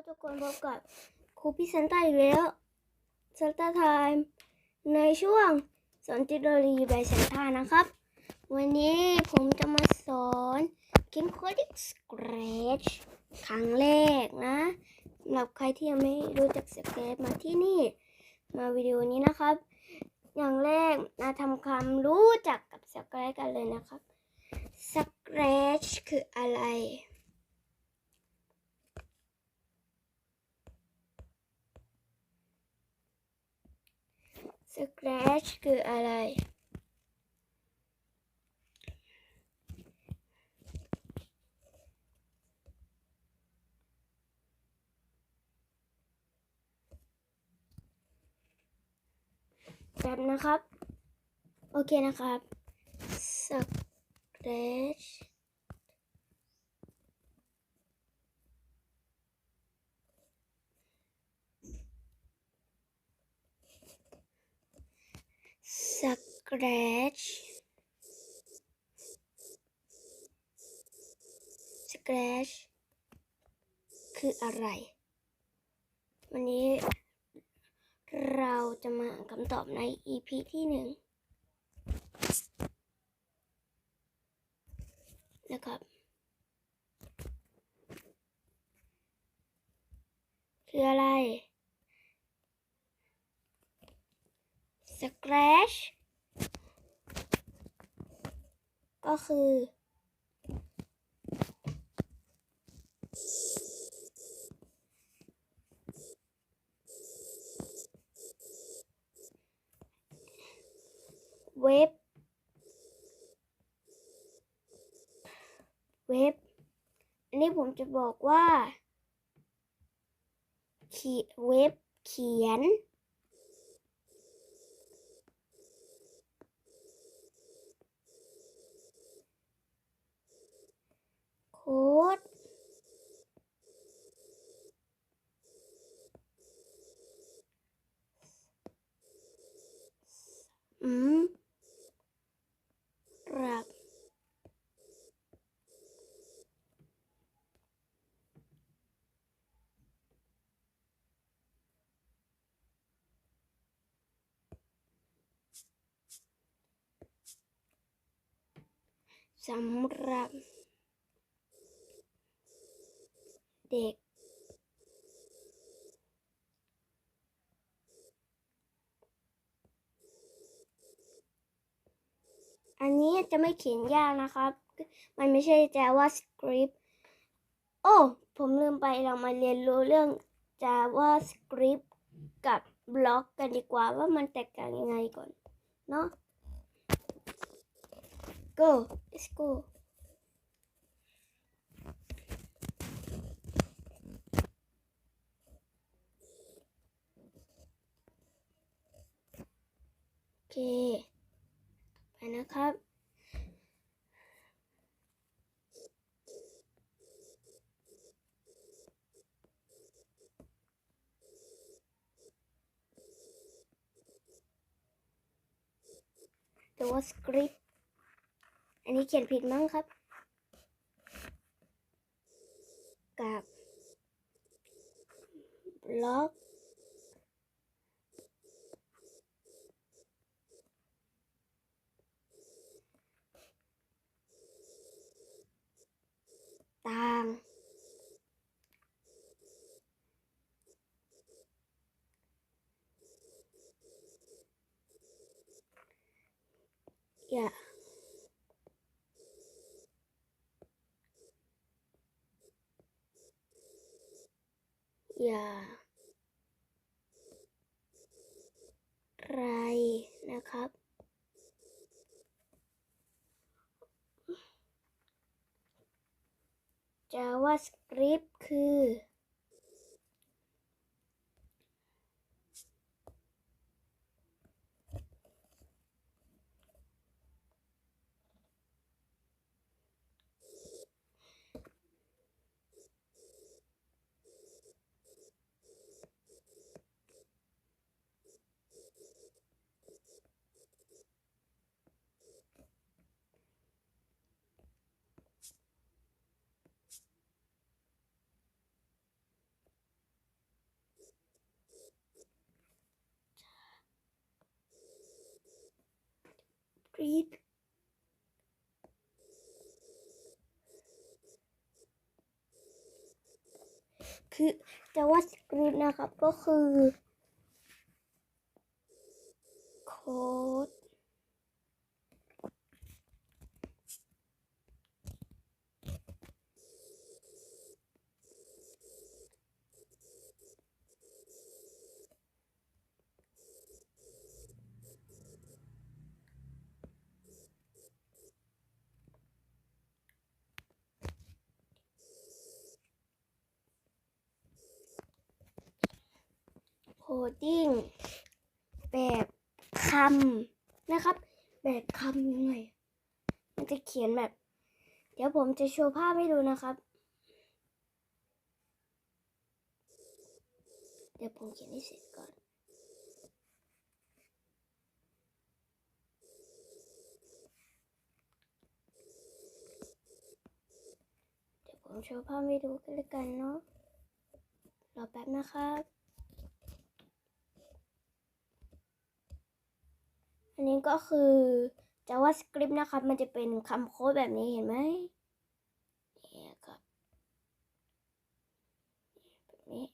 ครับทุกคนพบกับครูพี่ซันต้าอีกแล้วซันต้าไทม์ในช่วงสอนเทคโนโลยีแบบซันต้านะครับ วันนี้ผมจะมาสอนเขียนโคดิกสเกรชครั้งแรกนะสำหรับใครที่ยังไม่รู้จักสเกรชมาที่นี่ มาวิดีโอนี้นะครับ อย่างแรกมาทำความรู้จักกับสเกรชกันเลยนะครับสเกรชคืออะไร สคร t ชคืออะไรแบบนะครับ โอเคนะครับส คร t ชสคร t ชสคร t ชคืออะไร วันนี้เราจะมาหาคำตอบใน EP ที่หนึ่งนะครับ คืออะไร Scratch ก็คือ เว็บ เว็บ อันนี้ผมจะบอกว่า เขียเว็บเขียน ค้ดอืมรับสำหรับ เด็ก อันนี้จะไม่เขียนยากนะครับ มันไม่ใช่ JavaScript โอ้ ผมลืมไปเรามาเรียนรู้เรื่อง JavaScript กับบล็อกกันดีกว่าว่ามันแตกต่างยังไงก่อน เนาะ go let's go เค ไปนะครับตัว script อันนี้เขียนผิดมั้งครับกับบล็อก ต่าง อย่า อย่า ไรนะครับ JavaScript คือ รีดคือ JavaScript นะครับก็คือโค้ด โคดิ้งแบบคำนะครับ แบบคำยังไงมันจะเขียนแบบ เดี๋ยวผมจะโชว์ภาพให้ดูนะครับ เดี๋ยวผมเขียนให้เสร็จก่อนเดี๋ยวผมโชว์ภาพให้ดูกันเลยกันเนาะรอแป๊บนะครับ อันนี้ก็คือ JavaScript นะครับ มันจะเป็นคำโค้ดแบบนี้เห็นไหมนี่ครับแบบนี้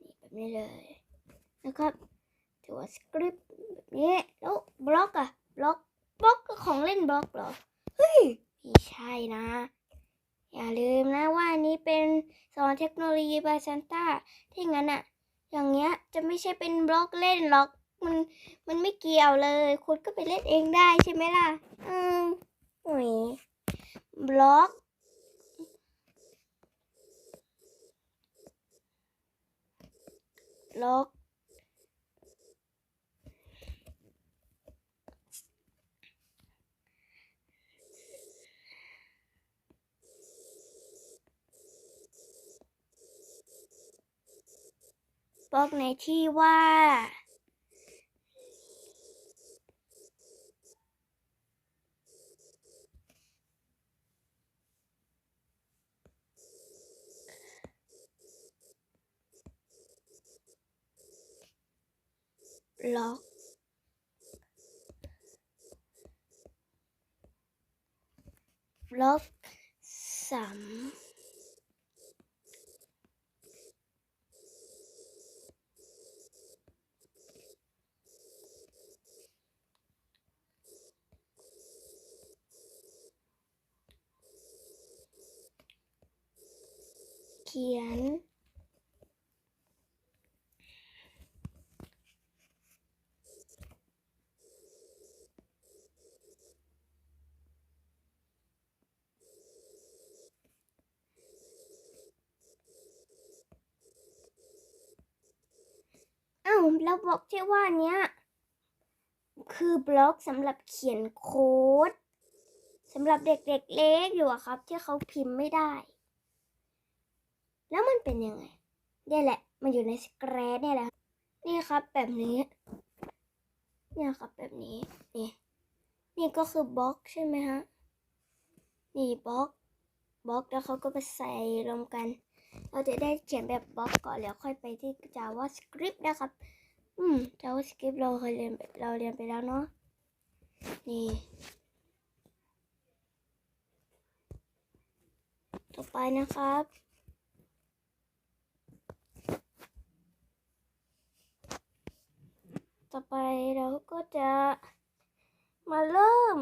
นี่แบบนี้เลยนะครับ JavaScript แบบนี้แล้วบล็อกอะบล็อกบล็อกก็ของเล่นบล็อกเหรอเฮ้ยไม่ใช่นะ อย่าลืมนะว่าอันนี้เป็นสอนเทคโนโลยีบายซันต้าที่งั้นอะอย่างเงี้ยจะไม่ใช่เป็นบล็อกเล่นหรอก มันมันไม่เกี่ยวเลย คุณก็ไปเล่นเองได้ใช่ไหมล่ะ อืมโอ้ยบล็อกบล็อกบอกในที่ว่า บล็อก บล็อกสามเขียน อ้าว แล้วบล็อกที่ว่าเนี้ยคือบล็อกสำหรับเขียนโค้ดสำหรับเด็กๆเล็กอยู่อะครับ ที่เขาพิมพ์ไม่ได้ แล้วมันเป็นยังไงเนี่ยแหละ มันอยู่ในสแกรนเนี่ยแหละ นี่ครับแบบนี้เนี่ยครับแบบนี้ นี่ นี่ก็คือบล็อกใช่ไหมฮะ นี่บล็อก บล็อกแล้วเขาก็ไปใส่รวมกัน เราจะได้เขียนแบบบล็อกก่อนแล้วค่อยไปที่ JavaScript นะครับ อืม JavaScript เราเคยเรียนเราเรียนไปแล้วเนาะ นี่ ต่อไปนะครับ ต่อไปเราก็จะมาเริ่ม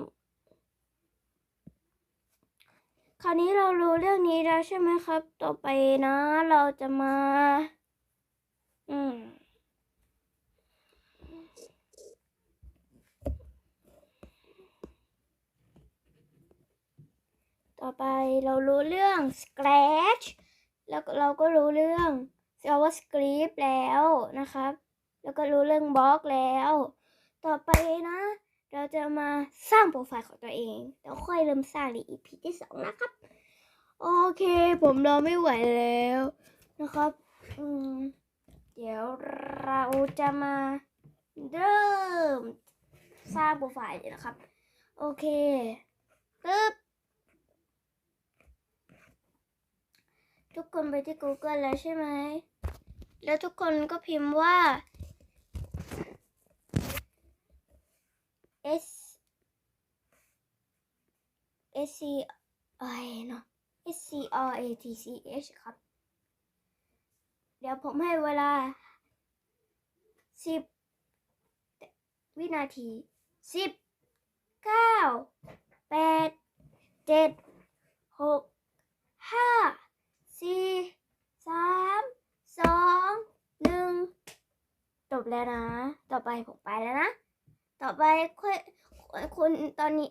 คราวนี้เรารู้เรื่องนี้แล้วใช่ไหมครับ ต่อไปนะ เราจะมา อืม ต่อไป เรารู้เรื่อง Scratch แล้วเราก็รู้เรื่อง JavaScript แล้วนะครับ แล้วก็รู้เรื่องบล็อกแล้ว ต่อไปนะ เราจะมาสร้างโปรไฟล์ของตัวเองแล้วค่อยเริ่มสร้างใน EP ที่สองนะครับ โอเค ผมรอไม่ไหวแล้วนะครับอืมเดี๋ยวเราจะมาเริ่มสร้างโปรไฟล์เลยนะครับ โอเคปึ๊บ ทุกคนไปที่ Google แล้วใช่ไหม แล้วทุกคนก็พิมพ์ว่า S S C I เ S C R A T C H ครับ เดี๋ยวผมให้เวลา 10 วินาที 10 9 8 7 6 5 สี่สามสองหนึ่งจบแล้วนะ ต่อไปผมไปแล้วนะ ต่อไปคุณคุณตอนนี้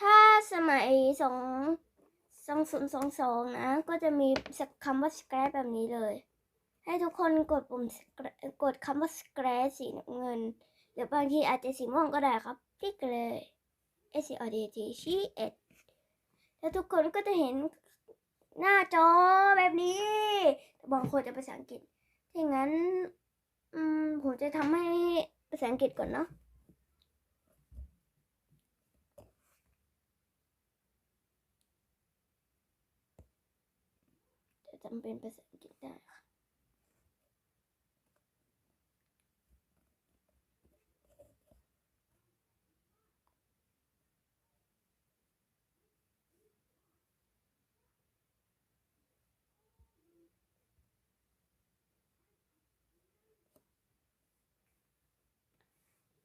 ถ้าสมัยสองสองศูนย์สองสองนะ ก็จะมีคำว่า scratch แบบนี้เลย ให้ทุกคนกดปุ่มกดคำว่า scratch สีน้ำเงิน หรือบางทีอาจจะสีม่วงก็ได้ครับคลิกเลย S C R D T ชี้เอ็ดแล้วทุกคนก็จะเห็น หน้าจอแบบนี้บางคนจะภาษาอังกฤษถ้างั้น อืม ผมจะทำให้ภาษาอังกฤษก่อนเนาะจะจำเป็นภาษาอังกฤษได้ค่ะ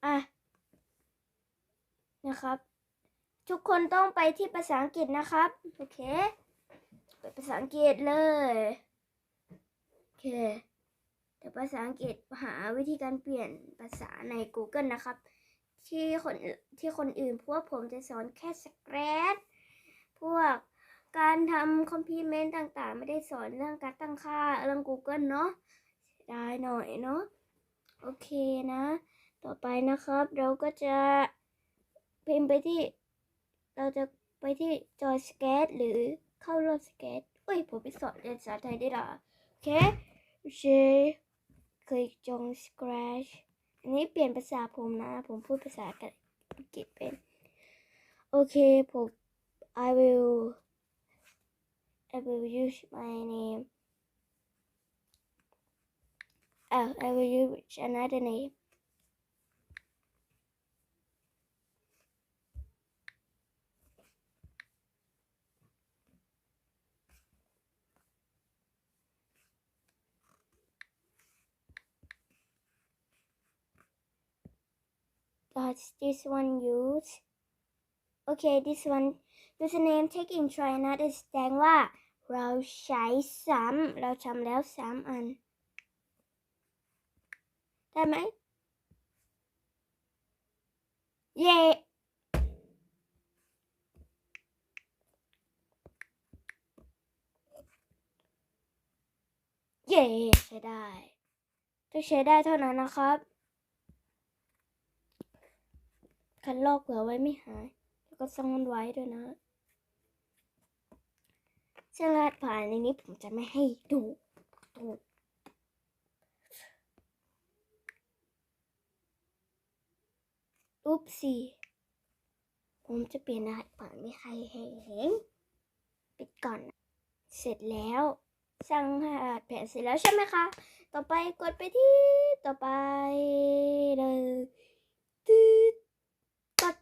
อะนะครับ ทุกคนต้องไปที่ภาษาอังกฤษนะครับ โอเค ไปภาษาอังกฤษเลย โอเคแต่ภาษาอังกฤษหาวิธีการเปลี่ยนภาษาใน Google นะครับ ที่คนที่คนอื่นพวกผมจะสอนแค่สแกรดพวกการทำคอมพิวเมนต์ต่างๆ ไม่ได้สอนเรื่องการตั้งค่าเรื่อง Google เนาะได้หน่อยเนาะโอเคนะ ต่อไปนะครับ เราก็จะพิมพ์ไปที่ เราจะไปที่จอยสเกตหรือเข้าร่วมสเกตอุ้ย ผมไปสอนเรียนภาษาไทยได้ละโอเคเชคลิกจง scratch อันนี้เปลี่ยนภาษาผมนะ ผมพูดภาษาอังกฤษเป็น โอเค ผม I will I will use my name oh I will use another name Does this one use Okay this one username taking try another แสดงว่าเราใช้ซ้ำ เราทำแล้วสามอัน ได้ไหม เย่เย่ใช้ได้ต้องใช้ได้เท่านั้นนะครับ คันลอกเผื่อไว้ไม่หาย แล้วก็ซ่อนไว้ด้วยนะซึ่งรหัสผ่านในนี้ผมจะไม่ให้ดูดูอุ๊บสิผมจะเปลี่ยนรหัสผ่านไม่ให้เห็นปิดก่อน เสร็จแล้วสร้างรหัสแผ่นเสร็จแล้วใช่ไหมคะ ต่อไปกดไปที่ต่อไปเลยตืดกด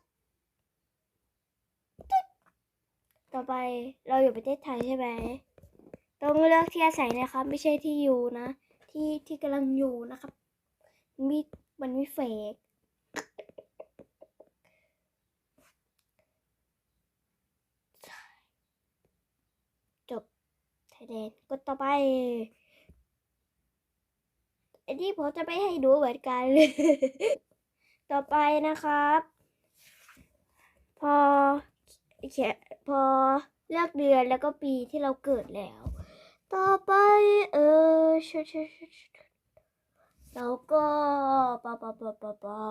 ตึ๊ด ต่อไปเราอยู่ประเทศไทยใช่ไหมต้องเลือกที่อาศัยนะครับ ไม่ใช่ที่อยู่นะ ที่ที่กำลังอยู่นะครับมันมีมันมีเฟกจบไทยแลนกดต่อไปอันนี้ผมจะไม่ให้ดูเหมือนกันเลยต่อไปนะครับ พอ พอเลือกเดือนแล้วก็ปีที่เราเกิดแล้ว ต่อไปเออชชชชชแล้วก็ปะปะปะปะปะ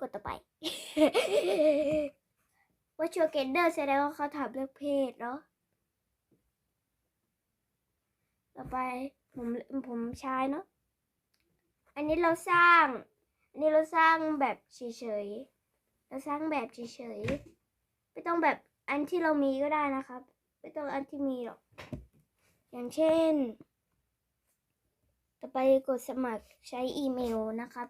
กดต่อไป ว่าชัวเกนเดอร์แสดงว่าเขาถามเรื่องเพศเนาะต่อไปผมผมใช้เนาะอันนี้เราสร้าง อันนี้เราสร้างแบบเฉยๆ เราสร้างแบบเฉยๆ ไม่ต้องแบบอันที่เรามีก็ได้นะครับ ไม่ต้องอันที่มีหรอก อย่างเช่น ต่อไปกดสมัครใช้อีเมลนะครับ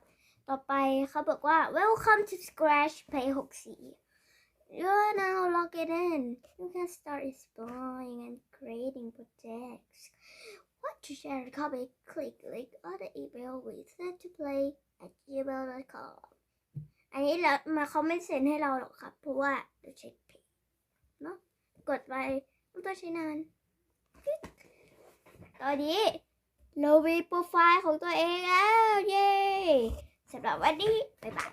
ต่อไปเขาบอกว่า welcome to scratch play 64 you're now logged in you can start exploring and creating projects want to share a copy click link on the email we sent to play at gmail.com อันนี้เรามาเขาไม่เซ็นให้เราหรอกครับ เพราะว่าเราเช็คผิดเนาะกดไปมันต้องใช้นานตอนนี้เรามีโปรไฟล์ของตัวเองแล้ว เย้สำหรับวันนี้ บ๊ายบาย